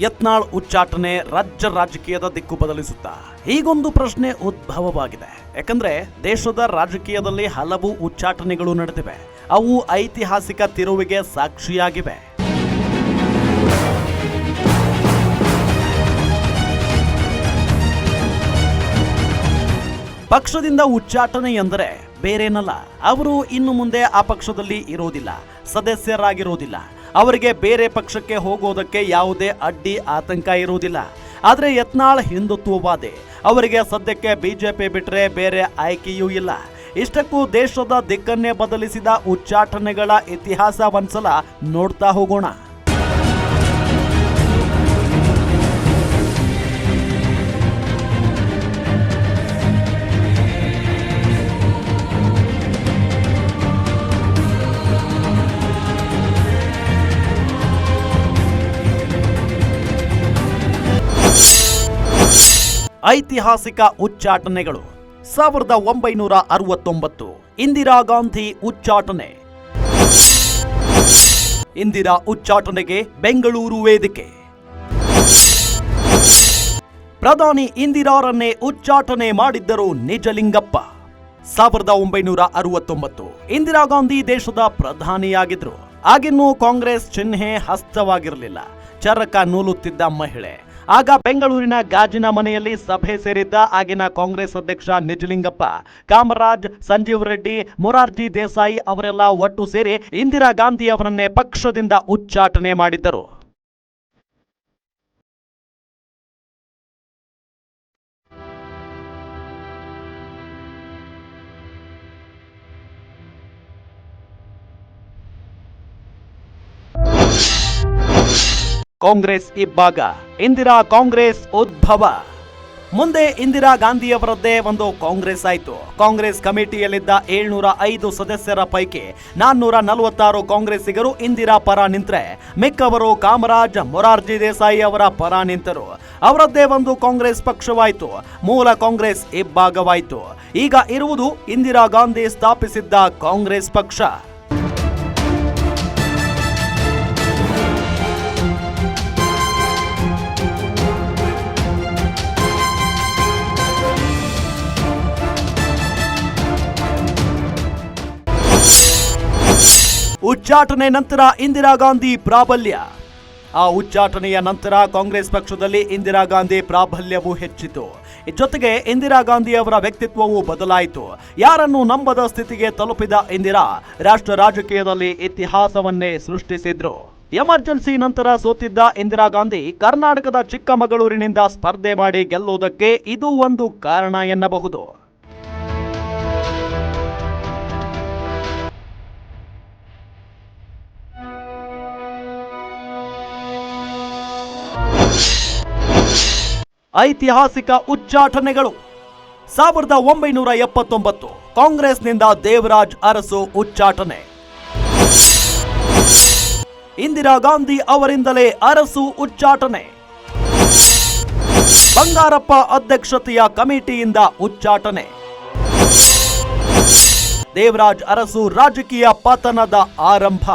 ಯತ್ನಾಳ್ ಉಚ್ಚಾಟನೆ ರಾಜ್ಯ ರಾಜಕೀಯದ ದಿಕ್ಕು ಬದಲಿಸುತ್ತಾ. ಹೀಗೊಂದು ಪ್ರಶ್ನೆ ಉದ್ಭವವಾಗಿದೆ. ಯಾಕಂದ್ರೆ ದೇಶದ ರಾಜಕೀಯದಲ್ಲಿ ಹಲವು ಉಚ್ಚಾಟನೆಗಳು ನಡೆದಿವೆ. ಅವು ಐತಿಹಾಸಿಕ ತಿರುವಿಗೆ ಸಾಕ್ಷಿಯಾಗಿವೆ. ಪಕ್ಷದಿಂದ ಉಚ್ಚಾಟನೆ ಎಂದರೆ ಬೇರೇನಲ್ಲ. ಅವರು ಇನ್ನು ಮುಂದೆ ಆ ಪಕ್ಷದಲ್ಲಿ ಇರೋದಿಲ್ಲ. ಸದಸ್ಯರಾಗಿರೋದಿಲ್ಲ. ಅವರಿಗೆ ಬೇರೆ ಪಕ್ಷಕ್ಕೆ ಹೋಗೋದಕ್ಕೆ ಯಾವುದೇ ಅಡ್ಡಿ ಆತಂಕ ಇರುವುದಿಲ್ಲ. ಆದರೆ ಯತ್ನಾಳ್ ಹಿಂದುತ್ವವಾದಿ. ಅವರಿಗೆ ಸದ್ಯಕ್ಕೆ ಬಿಜೆಪಿ ಬಿಟ್ಟರೆ ಬೇರೆ ಆಯ್ಕೆಯೂ ಇಲ್ಲ. ಇಷ್ಟಕ್ಕೂ ದೇಶದ ದಿಕ್ಕನ್ನೇ ಬದಲಿಸಿದ ಉಚ್ಚಾಟನೆಗಳ ಇತಿಹಾಸ ಒಂದ್ಸಲ ನೋಡ್ತಾ ಹೋಗೋಣ. ಐತಿಹಾಸಿಕ ಉಚ್ಚಾಟನೆಗಳು. ಸಾವಿರದ ಒಂಬೈನೂರ ಅರವತ್ತೊಂಬತ್ತು ಇಂದಿರಾ ಗಾಂಧಿ ಉಚ್ಚಾಟನೆ. ಇಂದಿರಾ ಉಚ್ಚಾಟನೆಗೆ ಬೆಂಗಳೂರು ವೇದಿಕೆ. ಪ್ರಧಾನಿ ಇಂದಿರಾರನ್ನೇ ಉಚ್ಚಾಟನೆ ಮಾಡಿದ್ದರು ನಿಜಲಿಂಗಪ್ಪ. ಸಾವಿರದ ಒಂಬೈನೂರ ಅರವತ್ತೊಂಬತ್ತು ಇಂದಿರಾ ಗಾಂಧಿ ದೇಶದ ಪ್ರಧಾನಿಯಾಗಿದ್ರು. ಆಗಿನ್ನೂ ಕಾಂಗ್ರೆಸ್ ಚಿಹ್ನೆ ಹಸ್ತವಾಗಿರಲಿಲ್ಲ. ಚರಕ ನೂಲುತ್ತಿದ್ದ ಮಹಿಳೆ. ಆಗ ಬೆಂಗಳೂರಿನ ಗಾಜಿನ ಮನೆಯಲ್ಲಿ ಸಭೆ ಸೇರಿದ್ದ ಆಗಿನ ಕಾಂಗ್ರೆಸ್ ಅಧ್ಯಕ್ಷ ನಿಜಲಿಂಗಪ್ಪ, ಕಾಮರಾಜ್, ಸಂಜೀವ್ ರೆಡ್ಡಿ, ಮೊರಾರ್ಜಿ ದೇಸಾಯಿ ಅವರೆಲ್ಲ ಒಟ್ಟು ಸೇರಿ ಇಂದಿರಾ ಗಾಂಧಿ ಅವರನ್ನೇ ಪಕ್ಷದಿಂದ ಉಚ್ಚಾಟನೆ ಮಾಡಿದ್ದರು. ಕಾಂಗ್ರೆಸ್ ಇಬ್ಬಾಗ ಇಂದಿರಾ ಕಾಂಗ್ರೆಸ್ ಉದ್ಭವ. ಮುಂದೆ ಇಂದಿರಾ ಗಾಂಧಿಯವರದ್ದೇ ಒಂದು ಕಾಂಗ್ರೆಸ್ ಆಯಿತು. ಕಾಂಗ್ರೆಸ್ ಕಮಿಟಿಯಲ್ಲಿದ್ದ ಏಳ್ನೂರ ಐದು ಸದಸ್ಯರ ಪೈಕಿ ನಾನ್ನೂರ ನಲವತ್ತಾರು ಕಾಂಗ್ರೆಸ್ಸಿಗರು ಇಂದಿರಾ ಪರ ನಿಂತರೆ. ಮಿಕ್ಕವರು ಕಾಮರಾಜ್ ಮೊರಾರ್ಜಿ ದೇಸಾಯಿ ಅವರ ಪರ ನಿಂತರು. ಅವರದ್ದೇ ಒಂದು ಕಾಂಗ್ರೆಸ್ ಪಕ್ಷವಾಯಿತು. ಮೂಲ ಕಾಂಗ್ರೆಸ್ ಇಬ್ಬಾಗವಾಯಿತು ಈಗ ಇರುವುದು ಇಂದಿರಾ ಗಾಂಧಿ ಸ್ಥಾಪಿಸಿದ್ದ ಕಾಂಗ್ರೆಸ್ ಪಕ್ಷ. ಉಚ್ಚಾಟನೆ ನಂತರ ಇಂದಿರಾ ಗಾಂಧಿ ಪ್ರಾಬಲ್ಯ. ಆ ಉಚ್ಚಾಟನೆಯ ನಂತರ ಕಾಂಗ್ರೆಸ್ ಪಕ್ಷದಲ್ಲಿ ಇಂದಿರಾ ಗಾಂಧಿ ಪ್ರಾಬಲ್ಯವು ಹೆಚ್ಚಿತು. ಜೊತೆಗೆ ಇಂದಿರಾ ಗಾಂಧಿ ಅವರ ವ್ಯಕ್ತಿತ್ವವು ಬದಲಾಯಿತು. ಯಾರನ್ನು ನಂಬದ ಸ್ಥಿತಿಗೆ ತಲುಪಿದ ಇಂದಿರಾ ರಾಷ್ಟ್ರ ರಾಜಕೀಯದಲ್ಲಿ ಇತಿಹಾಸವನ್ನೇ ಸೃಷ್ಟಿಸಿದ್ರು. ಎಮರ್ಜೆನ್ಸಿ ನಂತರ ಸೋತಿದ್ದ ಇಂದಿರಾ ಗಾಂಧಿ ಕರ್ನಾಟಕದ ಚಿಕ್ಕಮಗಳೂರಿನಿಂದ ಸ್ಪರ್ಧೆ ಮಾಡಿ ಗೆಲ್ಲುವುದಕ್ಕೆ ಇದು ಒಂದು ಕಾರಣ ಎನ್ನಬಹುದು. ಐತಿಹಾಸಿಕ ಉಚ್ಚಾಟನೆಗಳು. ಸಾವಿರದ ಒಂಬೈನೂರ ಎಪ್ಪತ್ತೊಂಬತ್ತು ಕಾಂಗ್ರೆಸ್ನಿಂದ ದೇವರಾಜ್ ಅರಸು ಉಚ್ಚಾಟನೆ. ಇಂದಿರಾ ಗಾಂಧಿ ಅವರಿಂದಲೇ ಅರಸು ಉಚ್ಚಾಟನೆ. ಬಂಗಾರಪ್ಪ ಅಧ್ಯಕ್ಷತೆಯ ಕಮಿಟಿಯಿಂದ ಉಚ್ಚಾಟನೆ. ದೇವರಾಜ್ ಅರಸು ರಾಜಕೀಯ ಪತನದ ಆರಂಭ.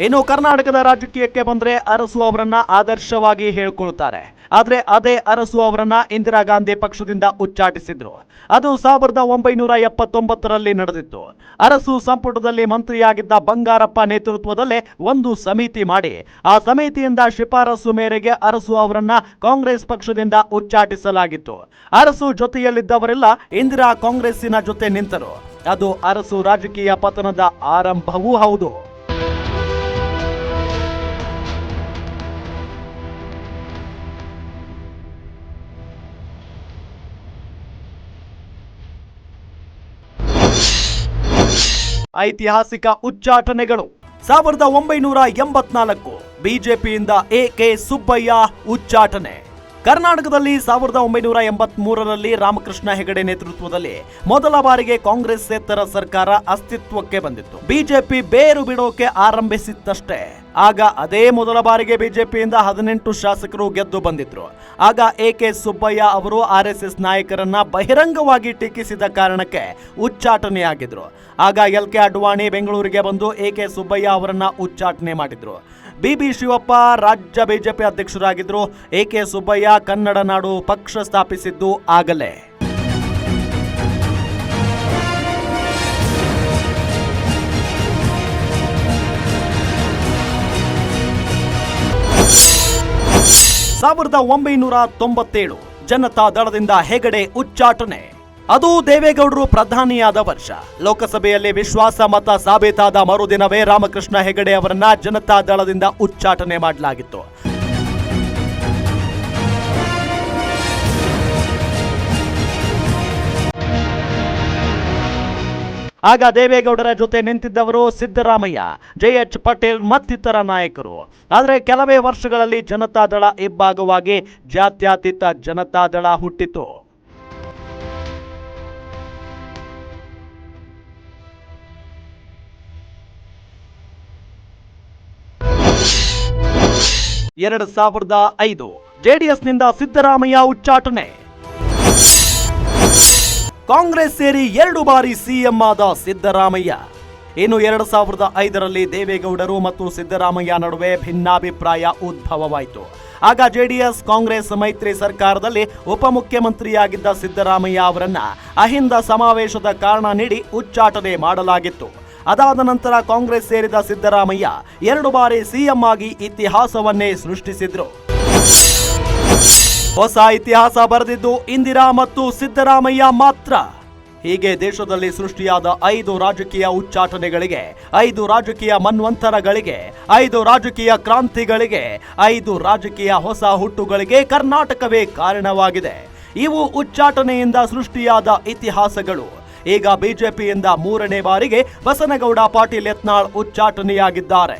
ಇನ್ನು ಕರ್ನಾಟಕದ ರಾಜಕೀಯಕ್ಕೆ ಬಂದ್ರೆ ಅರಸು ಅವರನ್ನ ಆದರ್ಶವಾಗಿ ಹೇಳ್ಕೊಳ್ತಾರೆ. ಆದ್ರೆ ಅದೇ ಅರಸು ಅವರನ್ನ ಇಂದಿರಾ ಗಾಂಧಿ ಪಕ್ಷದಿಂದ ಉಚ್ಚಾಟಿಸಿದ್ರು. ಅದು ಸಾವಿರದ ಒಂಬೈನೂರ ಎಪ್ಪತ್ತೊಂಬತ್ತರಲ್ಲಿ ನಡೆದಿತ್ತು. ಅರಸು ಸಂಪುಟದಲ್ಲಿ ಮಂತ್ರಿಯಾಗಿದ್ದ ಬಂಗಾರಪ್ಪ ನೇತೃತ್ವದಲ್ಲೇ ಒಂದು ಸಮಿತಿ ಮಾಡಿ, ಆ ಸಮಿತಿಯಿಂದ ಶಿಫಾರಸು ಮೇರೆಗೆ ಅರಸು ಅವರನ್ನ ಕಾಂಗ್ರೆಸ್ ಪಕ್ಷದಿಂದ ಉಚ್ಚಾಟಿಸಲಾಗಿತ್ತು. ಅರಸು ಜೊತೆಯಲ್ಲಿದ್ದವರೆಲ್ಲ ಇಂದಿರಾ ಕಾಂಗ್ರೆಸ್ಸಿನ ಜೊತೆ ನಿಂತರು. ಅದು ಅರಸು ರಾಜಕೀಯ ಪತನದ ಆರಂಭವೂ ಹೌದು. ಐತಿಹಾಸಿಕ ಉಚ್ಚಾಟನೆಗಳು. ಸಾವಿರದ ಒಂಬೈನೂರ ಎಂಬತ್ನಾಲ್ಕು ಬಿಜೆಪಿಯಿಂದ ಎ ಕೆ ಸುಬ್ಬಯ್ಯ ಉಚ್ಚಾಟನೆ. ಕರ್ನಾಟಕದಲ್ಲಿ ಸಾವಿರದ ಒಂಬೈನೂರ ಎಂಬತ್ ಮೂರರಲ್ಲಿ ರಾಮಕೃಷ್ಣ ಹೆಗಡೆ ನೇತೃತ್ವದಲ್ಲಿ ಮೊದಲ ಬಾರಿಗೆ ಕಾಂಗ್ರೆಸ್ ಸೇತರ ಸರ್ಕಾರ ಅಸ್ತಿತ್ವಕ್ಕೆ ಬಂದಿತ್ತು. ಬಿಜೆಪಿ ಬೇರು ಬಿಡೋಕೆ ಆರಂಭಿಸಿತ್ತಷ್ಟೇ. ಆಗ ಅದೇ ಮೊದಲ ಬಾರಿಗೆ ಬಿಜೆಪಿಯಿಂದ ಹದಿನೆಂಟು ಶಾಸಕರು ಗೆದ್ದು ಬಂದಿದ್ರು. ಆಗ ಎ ಕೆ ಸುಬ್ಬಯ್ಯ ಅವರು ಆರ್ ಎಸ್ ಎಸ್ ನಾಯಕರನ್ನ ಬಹಿರಂಗವಾಗಿ ಟೀಕಿಸಿದ ಕಾರಣಕ್ಕೆ ಉಚ್ಚಾಟನೆಯಾಗಿದ್ರು. ಆಗ ಎಲ್ ಕೆ ಅಡ್ವಾಣಿ ಬೆಂಗಳೂರಿಗೆ ಬಂದು ಎ ಕೆ ಸುಬ್ಬಯ್ಯ ಅವರನ್ನ ಉಚ್ಚಾಟನೆ ಮಾಡಿದ್ರು. ಬಿ ಬಿ ಶಿವಪ್ಪ ರಾಜ್ಯ ಬಿಜೆಪಿ ಅಧ್ಯಕ್ಷರಾಗಿದ್ದರು. ಎ ಕೆ ಸುಬ್ಬಯ್ಯ ಕನ್ನಡ ನಾಡು ಪಕ್ಷ ಸ್ಥಾಪಿಸಿದ್ದು ಆಗಲೇ. ಸಾವಿರದ ಒಂಬೈನೂರ ತೊಂಬತ್ತೇಳು ಜನತಾ ದಳದಿಂದ ಹೆಗಡೆ ಉಚ್ಚಾಟನೆ. ಅದು ದೇವೇಗೌಡರು ಪ್ರಧಾನಿಯಾದ ವರ್ಷ. ಲೋಕಸಭೆಯಲ್ಲಿ ವಿಶ್ವಾಸ ಮತ ಸಾಬೀತಾದ ಮರುದಿನವೇ ರಾಮಕೃಷ್ಣ ಹೆಗಡೆ ಅವರನ್ನ ಜನತಾ ದಳದಿಂದ ಉಚ್ಚಾಟನೆ ಮಾಡಲಾಗಿತ್ತು. ಆಗ ದೇವೇಗೌಡರ ಜೊತೆ ನಿಂತಿದ್ದವರು ಸಿದ್ದರಾಮಯ್ಯ, ಜೆ ಎಚ್ ಪಟೇಲ್ ಮತ್ತಿತರ ನಾಯಕರು. ಆದರೆ ಕೆಲವೇ ವರ್ಷಗಳಲ್ಲಿ ಜನತಾದಳ ಇಬ್ಬಾಗವಾಗಿ ಜಾತ್ಯತೀತ ಜನತಾದಳ ಹುಟ್ಟಿತು. ಎರಡು ಸಾವಿರದ ಐದು, ಜೆಡಿಎಸ್ನಿಂದ ಸಿದ್ದರಾಮಯ್ಯ ಉಚ್ಚಾಟನೆ. ಕಾಂಗ್ರೆಸ್ ಸೇರಿ ಎರಡು ಬಾರಿ ಸಿಎಂ ಆದ ಸಿದ್ದರಾಮಯ್ಯ. ಇನ್ನು ಎರಡು ಸಾವಿರದ ಐದರಲ್ಲಿ ದೇವೇಗೌಡರು ಮತ್ತು ಸಿದ್ದರಾಮಯ್ಯ ನಡುವೆ ಭಿನ್ನಾಭಿಪ್ರಾಯ ಉದ್ಭವವಾಯಿತು. ಆಗ ಜೆಡಿಎಸ್, ಕಾಂಗ್ರೆಸ್, ಮೈತ್ರಿ ಸರ್ಕಾರದಲ್ಲಿ ಉಪಮುಖ್ಯಮಂತ್ರಿಯಾಗಿದ್ದ ಸಿದ್ದರಾಮಯ್ಯ ಅವರನ್ನ ಅಹಿಂದ ಸಮಾವೇಶದ ಕಾರಣ ನೀಡಿ ಉಚ್ಚಾಟನೆ ಮಾಡಲಾಗಿತ್ತು. ಅದಾದ ನಂತರ ಕಾಂಗ್ರೆಸ್ ಸೇರಿದ ಸಿದ್ದರಾಮಯ್ಯ ಎರಡು ಬಾರಿ ಸಿಎಂ ಆಗಿ ಇತಿಹಾಸವನ್ನೇ ಸೃಷ್ಟಿಸಿದ್ರು. ಹೊಸ ಇತಿಹಾಸ ಬರೆದಿದ್ದು ಇಂದಿರಾ ಮತ್ತು ಸಿದ್ದರಾಮಯ್ಯ ಮಾತ್ರ. ಹೀಗೆ ದೇಶದಲ್ಲಿ ಸೃಷ್ಟಿಯಾದ ಐದು ರಾಜಕೀಯ ಉಚ್ಚಾಟನೆಗಳಿಗೆ, ಐದು ರಾಜಕೀಯ ಮನ್ವಂತರಗಳಿಗೆ, ಐದು ರಾಜಕೀಯ ಕ್ರಾಂತಿಗಳಿಗೆ, ಐದು ರಾಜಕೀಯ ಹೊಸ ಹುಟ್ಟುಗಳಿಗೆ ಕರ್ನಾಟಕವೇ ಕಾರಣವಾಗಿದೆ. ಇವು ಉಚ್ಚಾಟನೆಯಿಂದ ಸೃಷ್ಟಿಯಾದ ಇತಿಹಾಸಗಳು. ಈಗ ಬಿಜೆಪಿಯಿಂದ ಮೂರನೇ ಬಾರಿಗೆ ಬಸನಗೌಡ ಪಾಟೀಲ್ ಯತ್ನಾಳ್ ಉಚ್ಚಾಟನೆಯಾಗಿದ್ದಾರೆ.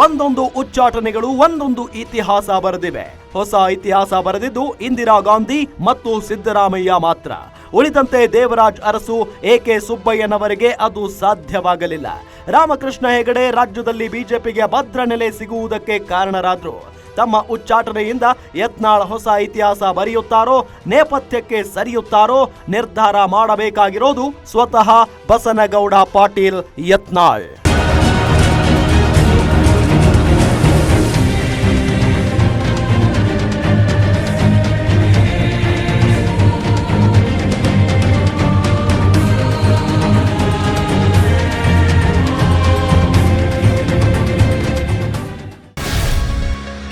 ಒಂದೊಂದು ಉಚ್ಚಾಟನೆಗಳು, ಒಂದೊಂದು ಇತಿಹಾಸ ಬರೆದಿವೆ. ಹೊಸ ಇತಿಹಾಸ ಬರೆದಿದ್ದು ಇಂದಿರಾ ಗಾಂಧಿ ಮತ್ತು ಸಿದ್ದರಾಮಯ್ಯ ಮಾತ್ರ. ಉಳಿದಂತೆ ದೇವರಾಜ್ ಅರಸು ಎಕೆ ಸುಬ್ಬಯ್ಯನವರಿಗೆ ಅದು ಸಾಧ್ಯವಾಗಲಿಲ್ಲ. ರಾಮಕೃಷ್ಣ ಹೆಗಡೆ ರಾಜ್ಯದಲ್ಲಿ ಬಿಜೆಪಿಗೆ ಭದ್ರ ನೆಲೆ ಸಿಗುವುದಕ್ಕೆ ಕಾರಣರಾದ್ರು. ತಮ್ಮ ಉಚ್ಚಾಟನೆಯಿಂದ ಯತ್ನಾಳ್ ಹೊಸ ಇತಿಹಾಸ ಬರೆಯುತ್ತಾರೋ, ನೇಪಥ್ಯಕ್ಕೆ ಸರಿಯುತ್ತಾರೋ, ನಿರ್ಧಾರ ಮಾಡಬೇಕಾಗಿರೋದು ಸ್ವತಃ ಬಸನಗೌಡ ಪಾಟೀಲ್ ಯತ್ನಾಳ್.